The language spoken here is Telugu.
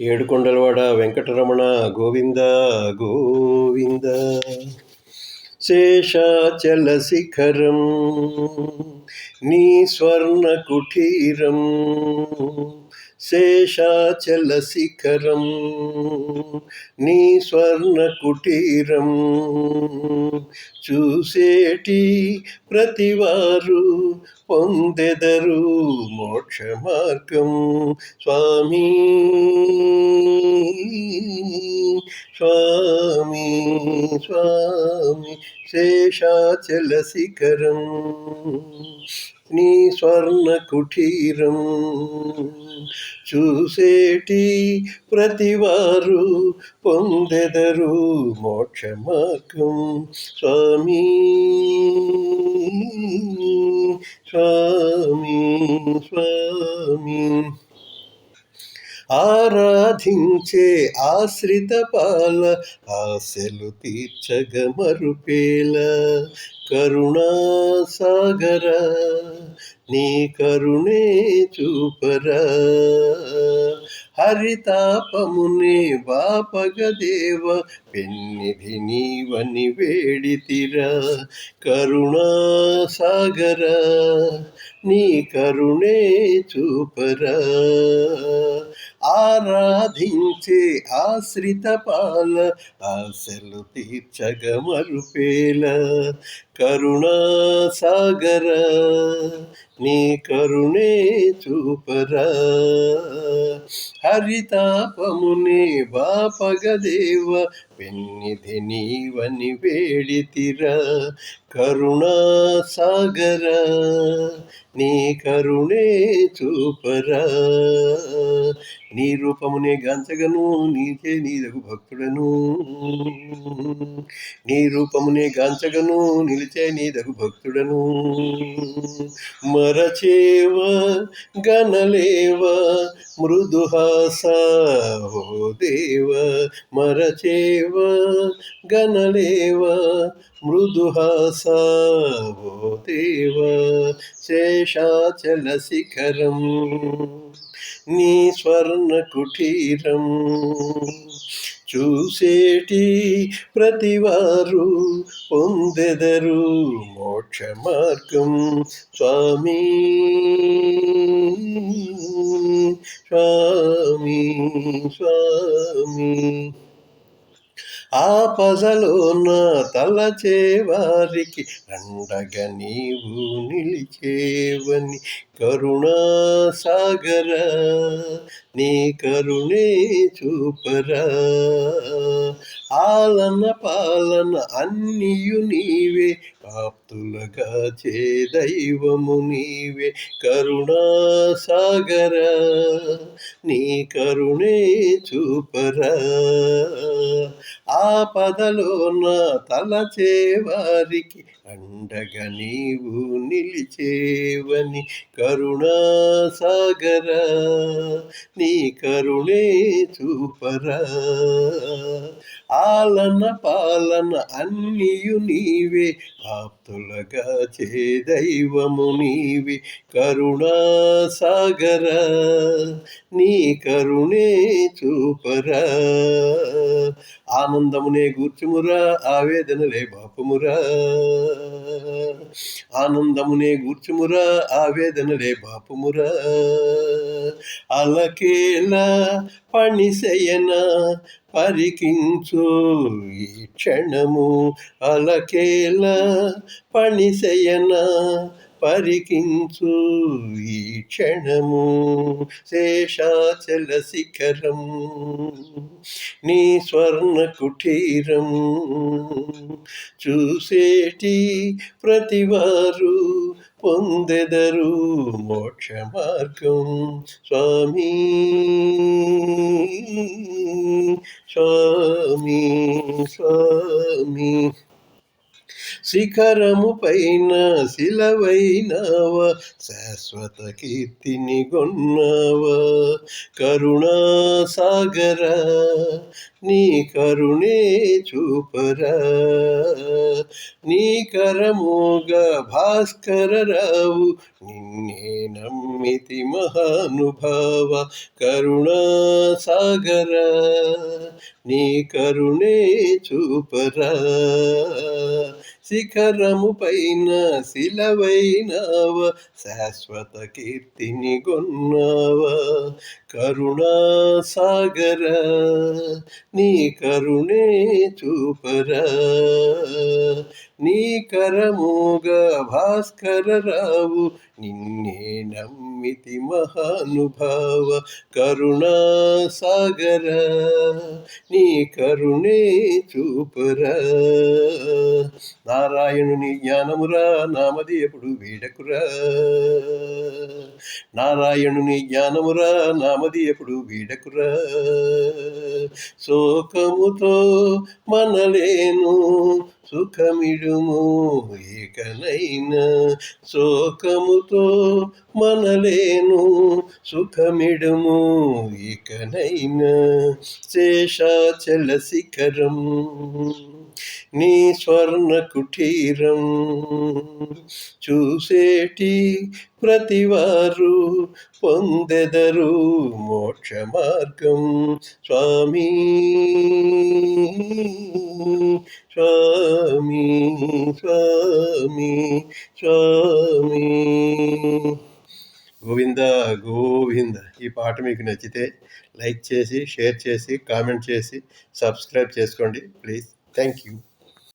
ఏడుకొండలవాడ వెంకటరమణ గోవింద గోవింద. శేషాచల శిఖరం. నీ స్వర్ణ కుటీరం శేషాచల శిఖరం. నీ స్వర్ణ కుటీరం చూసేటి ప్రతివారు పొందెదరు మోక్ష మార్గం స్వామి స్వామి స్వామి శేషాచల శిఖరం. నీ స్వర్ణ కుటీరం చూసేటి ప్రతివారు పొందెదరు మోక్షమాకం స్వామి స్వామి స్వామి. ఆరాధించే ఆశ్రిత పాల ఆశలు తీర్చగ మరుపేల. కరుణా నీ కరుణే చూపరా. హరితాపమునే బాపగదేవ పెన్నిధి నీవని వేడితిరా కరుణాసాగర నీ కరుణే చూపరా. ఆరాధించే ఆశ్రిత పాల ఆశలు తీర్చగ మరుపేల. కరుణా సాగర నీ కరుణే చూపరా. హరితాపమునే బాపగదేవ పెన్నిధి నీవని వేడితిరా కరుణాసాగర నీ కరుణే చూపరా. నీ రూపమునే గాంచగను నీకే నీదగు భక్తుడను. నీ రూపమునే గాంచగను నిలిచే నీదగు భక్తుడను. మరచేవ గనలేవ మృదుహాస ఓ దేవ మరచేవ. గనలేవ మృదుహాస ఓ దేవ శేషాచల శిఖరం నీ స్వర్ణ కుటీరం. చూసేటి ప్రతివారు పొందెదరు మోక్ష మార్గం స్వామీ. ఆపదలోన తలచేవారికి అండగా నీవు నిలిచేవని కరుణాసాగర నీ కరుణే చూపరా. ఆలన పాలన అన్నియు నీవే ఆప్తులగా చే దైవము నీవే కరుణాసాగర నీ కరుణే చూపరా. ఆపదలోన తలచేవారికి అండగా నీవు నిలిచేవని కరుణాసాగర నీ కరుణే చూపరా. ఆలన పాలన అన్నియు నీవే ఆప్తులగా చే దైవము నీవే కరుణాసాగర నీ కరుణే చూపరా. ఆనందమునే గూర్చుమురా ఆవేదనలే బాపుమురా. ఆనందమునే గూర్చుమురా ఆవేదనలే బాపుమురా. అలకేలా పణిసయన పరికించు ఈ క్షణము. అలకేలా పణిసయన పరికించు ఈ క్షణము శేషాచల శిఖరం నీ స్వర్ణ కుటీరం చూసేటి ప్రతివారు పొందెదరు మోక్ష మార్గం. స్వామి స్వామి స్వామి. శిఖరము పైన శిలవైనవ శాశ్వత కీర్తిని గొన్నవ. కరుణా సాగర నీ కరుణే చూపరా. నీ కరముగా భాస్కర రావు నిన్నే నమ్మితి మహానుభావ. కరుణా సాగర నీ కరుణే చూపరా. శిఖరము పైన శిలవైనవ శాశ్వత కీర్తిని గొన్నవ. కరుణా సాగర నీ కరుణే చూపరా. నీ కరముగా భాస్కర రావు నిన్నే నమ్మితి మహానుభావ. కరుణా సాగర నీ కరుణే చూపరా. నారాయణుని జ్ఞానమురా నామది ఎప్పుడు వీడకురా. నారాయణుని జ్ఞానమురా నామది ఎప్పుడు వీడకురా. శోకముతో మనలేను సుఖమిడుము ఏకనైన. శోకముతో మనలేను సుఖమిడుము ఇకనైన శేషాచల శిఖరం నీ స్వర్ణ కుటీరం చూసేటి ప్రతివారు పొందెదరు మోక్ష మార్గం స్వామి స్వామి స్వామి స్వామి. గోవింద గోవింద. ఈ పాట మీకు నచ్చితే లైక్ చేసి షేర్ చేసి కామెంట్ చేసి సబ్స్క్రైబ్ చేసుకోండి. ప్లీజ్. Thank you.